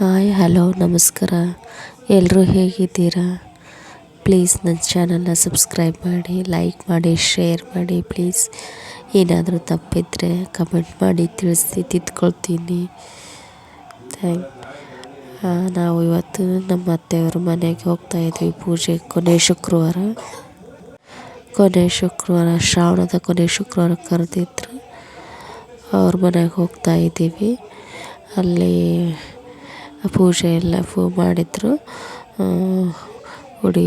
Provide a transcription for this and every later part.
Hi, hello, ನಮಸ್ಕಾರ. ಎಲ್ಲರೂ ಹೇಗಿದ್ದೀರಾ? ಪ್ಲೀಸ್ ನನ್ನ ಚಾನಲ್ನ ಸಬ್ಸ್ಕ್ರೈಬ್ ಮಾಡಿ, ಲೈಕ್ ಮಾಡಿ, ಶೇರ್ ಮಾಡಿ, ಪ್ಲೀಸ್. ಏನಾದರೂ ತಪ್ಪಿದ್ದರೆ ಕಮೆಂಟ್ ಮಾಡಿ, ತಿಳಿಸಿ, ತಿದ್ಕೊಳ್ತೀನಿ. ಥ್ಯಾಂಕ್. ನಾವು ಇವತ್ತು ನಮ್ಮ ಅತ್ತೆಯವ್ರ ಮನೆಗೆ ಹೋಗ್ತಾ ಇದ್ವಿ ಪೂಜೆ ಕೊನೆ ಶುಕ್ರವಾರ. ಕೊನೆ ಶುಕ್ರವಾರ, ಶ್ರಾವಣದ ಕೊನೆ ಶುಕ್ರವಾರ ಕರೆದಿದ್ರು. ಅವ್ರ ಮನೆಗೆ ಹೋಗ್ತಾ ಇದ್ದೀವಿ. ಅಲ್ಲಿ ಪೂಜೆ ಎಲ್ಲ ಫು ಮಾಡಿದರು. ಉಡಿ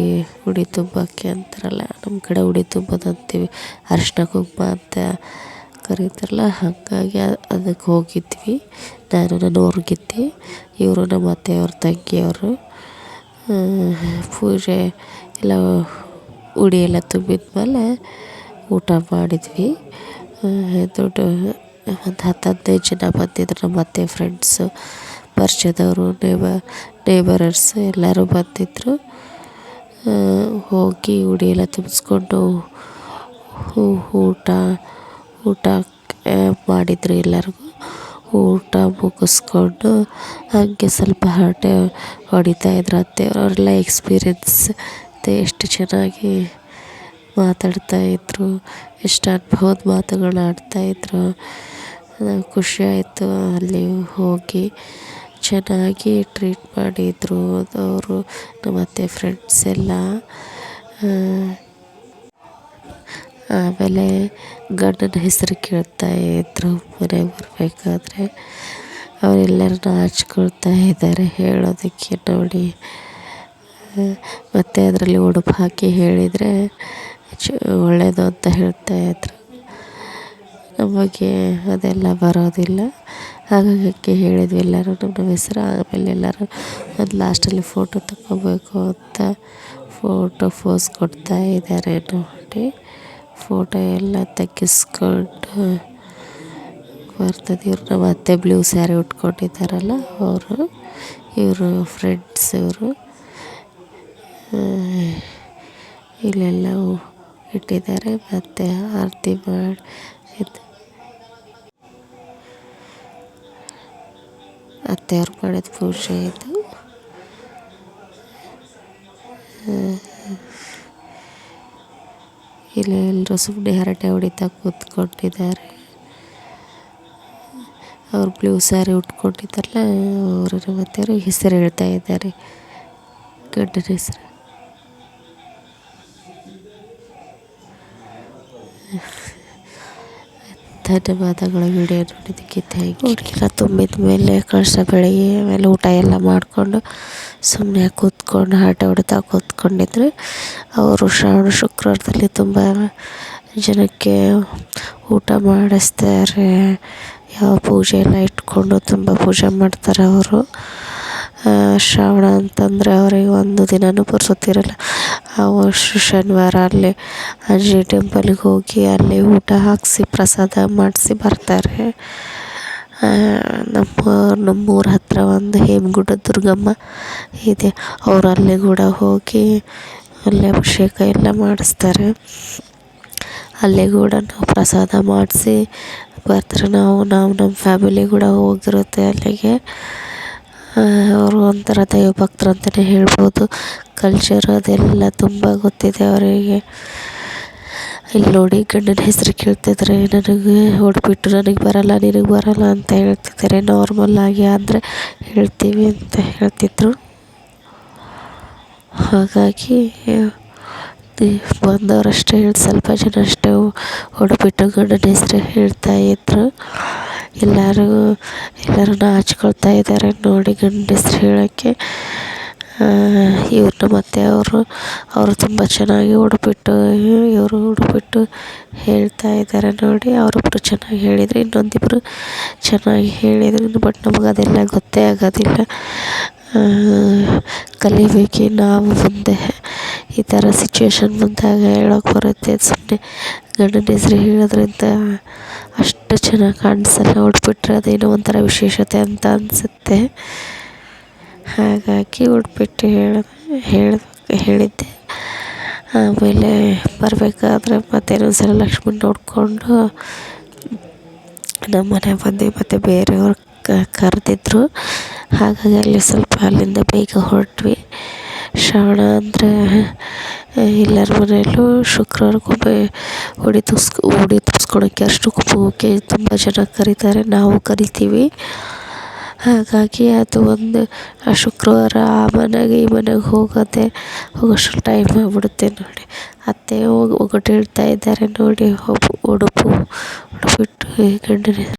ಉಡಿ ತುಂಬಕ್ಕೆ ಅಂತಾರಲ್ಲ, ನಮ್ಮ ಕಡೆ ಉಡಿ ತುಂಬೋದು ಅಂತೀವಿ. ಅರಿಶಿನ ಕುಂಕುಮ ಅಂತ ಕರೀತಾರಲ್ಲ, ಹಾಗಾಗಿ ಅದಕ್ಕೆ ಹೋಗಿದ್ವಿ. ನಾನು ನನ್ನ ಊರ್ಗಿತ್ತಿ ಇವರು ನಮ್ಮ ಅತ್ತೆಯವ್ರ ತಂಗಿಯವರು. ಪೂಜೆ ಎಲ್ಲ ಉಡಿ ಎಲ್ಲ ತುಂಬಿದ ಮೇಲೆ ಊಟ ಮಾಡಿದ್ವಿ. ದೊಡ್ಡ, ಒಂದು ಹತ್ತು ಹದಿನೈದು ಜನ ಬಂದಿದ್ರು ನಮ್ಮ ಅತ್ತೆ ಫ್ರೆಂಡ್ಸು ಪರಿಚಯದವರು ನೇಬ ನೇಬರರ್ಸ್ ಎಲ್ಲರೂ ಬಂದಿದ್ದರು ಹೋಗಿ ಉಡಿ ಎಲ್ಲ ತುಂಬಿಸ್ಕೊಂಡು ಊಟ ಊಟ ಮಾಡಿದರು ಎಲ್ಲರಿಗೂ. ಊಟ ಮುಗಿಸ್ಕೊಂಡು ಹಾಗೆ ಸ್ವಲ್ಪ ಹರಟೆ ಹೊಡಿತಾ ಇದ್ರು ಅತ್ತೆಯವರು ಅವರೆಲ್ಲ ಎಕ್ಸ್ಪೀರಿಯನ್ಸ್ ಎಷ್ಟು ಚೆನ್ನಾಗಿ ಮಾತಾಡ್ತಾಯಿದ್ರು ಎಷ್ಟು ಅನುಭವದ ಮಾತುಗಳು ಆಡ್ತಾಯಿದ್ರು ಖುಷಿ ಆಯಿತು ಅಲ್ಲಿ ಹೋಗಿ. ಚೆನ್ನಾಗಿ ಟ್ರೀಟ್ ಮಾಡಿದರು. ಅವರು ನಮ್ಮ ಅತ್ತೆ ಫ್ರೆಂಡ್ಸ್ ಎಲ್ಲ. ಆಮೇಲೆ ಗಂಡನ ಹೆಸರು ಕೇಳ್ತಾ ಇದ್ದರು ಮನೆಗೆ ಬರಬೇಕಾದ್ರೆ ಅವರೆಲ್ಲರನ್ನ ಹಚ್ಕೊಳ್ತಾ ಇದ್ದಾರೆ ಹೇಳೋದಕ್ಕೆ ನೋಡಿ. ಮತ್ತು ಅದರಲ್ಲಿ ಉಡುಪು ಹಾಕಿ ಹೇಳಿದರೆ ಚ ಒಳ್ಳೆಯದು ಅಂತ ಹೇಳ್ತಾಯಿದ್ರು ನಮಗೆ ಅದೆಲ್ಲ ಬರೋದಿಲ್ಲ. ಹಾಗಾಗಿ ಹೇಳಿದ್ವಿ ಎಲ್ಲರೂ, ನಮ್ಮ ಹೆಸ್ರು ಆಮೇಲೆ ಎಲ್ಲರೂ ಅದು ಲಾಸ್ಟಲ್ಲಿ ಫೋಟೋ ತಗೋಬೇಕು ಅಂತ ಫೋಟೋ ಫೋಸ್ ಕೊಡ್ತಾ ಇದ್ದಾರೆ ನೋಡಿ. ಫೋಟೋ ಎಲ್ಲ ತೆಗೆಸ್ಕೊಂಡು ಬರ್ತದೆ ಇವ್ರು. ನಮ್ಮ ಅತ್ತೆ ಬ್ಲೂ ಸ್ಯಾರಿ ಉಟ್ಕೊಂಡಿದ್ದಾರಲ್ಲ ಅವರು, ಇವರು ಫ್ರೆಂಡ್ಸ್ ಇವರು. ಇಲ್ಲೆಲ್ಲ ಇಟ್ಟಿದ್ದಾರೆ. ಮತ್ತು ಆರತಿ ಮಾಡಿ ಅತ್ತೆಯವ್ರು ಮಾಡಿದ ಪೂಜೆ ಇದು ಇಲ್ಲಿ ಎಲ್ಲರೂ ಸುಮ್ಮನೆ ಹರಟೆ ಹೊಡಿತಾ ಕೂತ್ಕೊಂಡಿದ್ದಾರೆ ಅವ್ರು ಬ್ಲೂ ಸ್ಯಾರಿ ಉಟ್ಕೊಂಡಿದ್ದಾರಲ್ಲ ಅವರು ಮತ್ತೆ ಅತ್ತೆಯವರು ಹೆಸರು ಹೇಳ್ತಾ ಇದ್ದಾರೆ. ಗಂಡನ ಹೆಸರು. ಧನ್ಯವಾದಗಳು ವಿಡಿಯೋ ನೋಡಿದ್ದಕ್ಕೆ ಥ್ಯಾಂಕ್ ಯು ಹುಡುಗಿರ ತುಂಬಿದ ಮೇಲೆ, ಕಳಿಸ ಬೆಳಗ್ಗೆ ಆಮೇಲೆ ಊಟ ಎಲ್ಲ ಮಾಡಿಕೊಂಡು ಸುಮ್ಮನೆ ಕೂತ್ಕೊಂಡು ಹರಟೆ ಹೊಡಿತಾ ಕೂತ್ಕೊಂಡಿದ್ರು. ಅವರು ಶ್ರಾವಣ ಶುಕ್ರವಾರದಲ್ಲಿ ತುಂಬ ಜನಕ್ಕೆ ಊಟ ಮಾಡಿಸ್ತಾರೆ. ಯಾವ ಪೂಜೆ ಎಲ್ಲ ಇಟ್ಕೊಂಡು ತುಂಬ ಪೂಜೆ ಮಾಡ್ತಾರೆ ಅವರು. ಶ್ರಾವಣ ಅಂತಂದರೆ ಅವರಿಗೆ ಒಂದು ದಿನವೂ ಪುರ್ಸೊತ್ತಿರಲ್ಲ. ಅವತ್ತು ಶನಿವಾರ ಅಲ್ಲಿ ಅಜ್ಜಿ ಟೆಂಪಲಿಗೆ ಹೋಗಿ ಅಲ್ಲಿ ಊಟ ಹಾಕಿಸಿ ಪ್ರಸಾದ ಮಾಡಿಸಿ ಬರ್ತಾರೆ. ನಮ್ಮ, ನಮ್ಮೂರ ಹತ್ತಿರ ಒಂದು ಹೇಮಗುಡ್ಡ ದುರ್ಗಮ್ಮ ಇದೆ. ಅವ್ರು ಅಲ್ಲಿ ಕೂಡ ಹೋಗಿ ಅಲ್ಲಿ ಅಭಿಷೇಕ ಎಲ್ಲ ಮಾಡಿಸ್ತಾರೆ. ಅಲ್ಲಿ ಕೂಡ ನಾವು ಪ್ರಸಾದ ಮಾಡಿಸಿ ಬರ್ತಾರೆ. ನಾವು ನಾವು ನಮ್ಮ ಫ್ಯಾಮಿಲಿ ಕೂಡ ಹೋಗಿರುತ್ತೆ ಅಲ್ಲಿಗೆ. ಅವರು ಒಂಥರ ದೈವಭಕ್ತರು ಅಂತಲೇ ಹೇಳ್ಬೋದು. ಕಲ್ಚರ್ ಅದೆಲ್ಲ ತುಂಬ ಗೊತ್ತಿದೆ ಅವರಿಗೆ. ಇಲ್ಲಿ ನೋಡಿ ಗಂಡನ ಹೆಸರು ಕೇಳ್ತಿದ್ದಾರೆ ನನಗೆ ಹೊಡ್ಬಿಟ್ಟು ನನಗೆ ಬರಲ್ಲ, ನಿನಗೆ ಬರಲ್ಲ ಅಂತ ಹೇಳ್ತಿದ್ದಾರೆ ನಾರ್ಮಲ್ಲಾಗಿ ಆದರೆ ಹೇಳ್ತೀವಿ ಅಂತ ಹೇಳ್ತಿದ್ರು. ಹಾಗಾಗಿ ಬಂದವರಷ್ಟೇ ಹೇಳಿ ಸ್ವಲ್ಪ ಜನ ಅಷ್ಟೇ ಹೊಡ್ಬಿಟ್ಟು ಗಂಡನ ಹೆಸರು ಹೇಳ್ತಾ ಇದ್ರು. ಎಲ್ಲರೂ ಎಲ್ಲರೂ ನಾಚ್ಕೊಳ್ತಾ ಇದ್ದಾರೆ ನೋಡಿ ಗಂಡಸ್ರು ಹೇಳೋಕ್ಕೆ. ಇವ್ರನ್ನ ನಮ್ಮ ಅವರು ಅವರು ತುಂಬ ಚೆನ್ನಾಗಿ ಉಡುಪಿಟ್ಟು, ಇವರು ಉಡುಪಿಟ್ಟು ಹೇಳ್ತಾ ಇದ್ದಾರೆ ನೋಡಿ. ಅವರೊಬ್ಬರು ಚೆನ್ನಾಗಿ ಹೇಳಿದರು ಇನ್ನೊಂದಿಬ್ಬರು ಚೆನ್ನಾಗಿ ಹೇಳಿದರು, ಬಟ್ ನಮಗೆ ಅದೆಲ್ಲ ಗೊತ್ತೇ ಆಗೋದಿಲ್ಲ. ಕಲಿಬೇಕೆ ನಾವು ಮುಂದೆ. ಈ ಥರ ಸಿಚುವೇಶನ್ ಬಂದಾಗ ಹೇಳೋಕೆ ಬರುತ್ತೆ. ಸುಮ್ಮನೆ ಗಂಡನ ಹೆಸ್ರು ಹೇಳೋದ್ರಿಂದ ಅಷ್ಟು ಚೆನ್ನಾಗಿ ಕಾಣಿಸಲ್ಲ. ಉಟ್ಬಿಟ್ರೆ ಅದೇನೋ ಒಂಥರ ವಿಶೇಷತೆ ಅಂತ ಅನಿಸುತ್ತೆ. ಹಾಗಾಗಿ ಉಟ್ಬಿಟ್ಟು ಹೇಳ ಹೇಳ, ಹೇಳಿದ್ದೆ. ಆಮೇಲೆ ಬರಬೇಕಾದ್ರೆ ಮತ್ತೆ ಇನ್ನೊಂದ್ಸಲ ಲಕ್ಷ್ಮಿ ನೋಡಿಕೊಂಡು ನಮ್ಮ ಮನೆ ಬಂದು ಮತ್ತು ಬೇರೆಯವ್ರು ಕರೆದಿದ್ರು. ಹಾಗಾಗಿ ಅಲ್ಲಿ ಸ್ವಲ್ಪ ಅಲ್ಲಿಂದ ಬೇಗ ಹೊರಟ್ವಿ. ಶ್ರಾವಣ ಅಂದರೆ ಎಲ್ಲರ ಮನೆಯಲ್ಲೂ ಶುಕ್ರವಾರಕ್ಕೊಮ್ಮೆ ಉಡಿ ತುಂಬ್ಸ್ ಉಡಿ ತುಂಬ್ಸ್ಕೊಳಕ್ಕೆ ಅರಶಿನ ಕುಂಕುಮಕ್ಕೆ ತುಂಬ ಜನ ಕರೀತಾರೆ, ನಾವು ಕರಿತೀವಿ. ಹಾಗಾಗಿ ಅದು ಒಂದು, ಆ ಶುಕ್ರವಾರ ಆ ಮನೆಗೆ ಈ ಮನೆಗೆ ಹೋಗೋದೇ ಹೋಗೋಷ್ಟು ಟೈಮ್ ಆಗಿಬಿಡುತ್ತೆ ನೋಡಿ. ಅತ್ತೆ ಹೋಗಿ ಒಗಟು ಹೇಳ್ತಾ ಇದ್ದಾರೆ ನೋಡಿ ಉಡುಪು, ಉಡುಪಿಟ್ಟು ಗಂಡನ